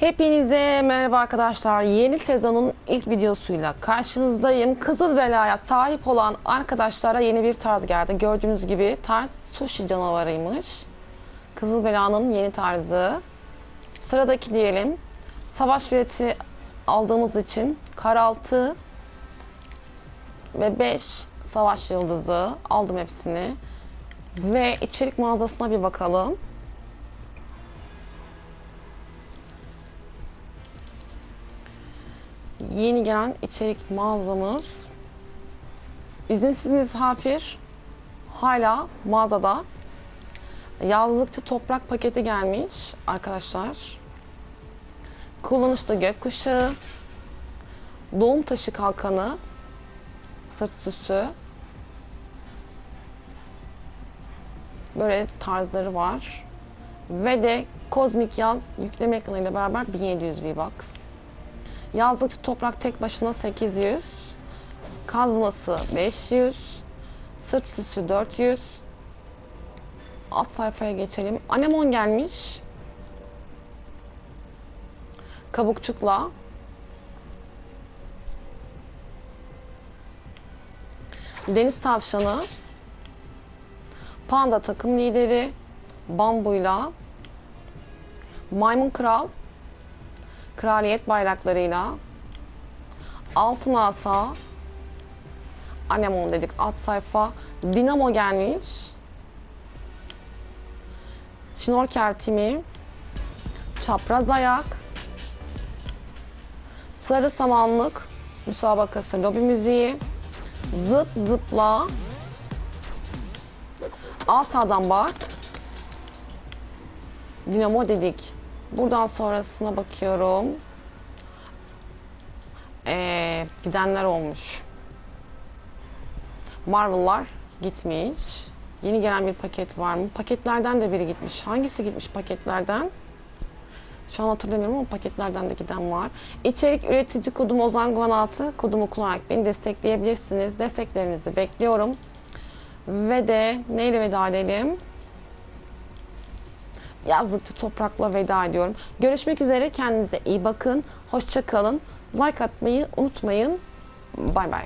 Hepinize merhaba arkadaşlar. Yeni sezonun ilk videosuyla karşınızdayım. Kızıl belaya sahip olan arkadaşlara yeni bir tarz geldi. Gördüğünüz gibi tarz sushi canavarıymış. Kızıl belanın yeni tarzı. Sıradaki diyelim. Savaş bileti aldığımız için karaltı ve 5 savaş yıldızı aldım hepsini. Ve içerik mağazasına bir bakalım. Yeni gelen içerik mağazamız. İzinsiz misafir hala mağazada. Yazlıkçı toprak paketi gelmiş arkadaşlar. Kullanışlı gökkuşağı doğum taşı kalkanı sırt süsü. Böyle tarzları var. Ve de kozmik yaz yükleme ekranıyla beraber 1700 V-Bucks Yazlıkçı toprak tek başına 800. Kazması 500. Sırt süsü 400. Alt sayfaya geçelim. Anemon gelmiş. Kabukçukla. Deniz tavşanı. Panda takım lideri. Bambuyla. Maymun kral kraliyet bayraklarıyla altın asa anemon dedik alt sayfa dinamo gelmiş. Şnorkel timi çapraz ayak sarı samanlık müsabakası lobi müziği zıp zıpla asadan bak dinamo dedik Buradan sonrasına bakıyorum. Ee, gidenler olmuş. Marvel'lar gitmiş. Yeni gelen bir paket var mı? Paketlerden de biri gitmiş. Hangisi gitmiş paketlerden? Şu an hatırlamıyorum ama paketlerden de giden var. İçerik üretici kodum Ozan 6 kodumu kullanarak beni destekleyebilirsiniz. Desteklerinizi bekliyorum. Ve de neyle veda edelim? Yazlıkçı toprakla veda ediyorum. Görüşmek üzere. Kendinize iyi bakın. Hoşça kalın. Like atmayı unutmayın. Bay bay.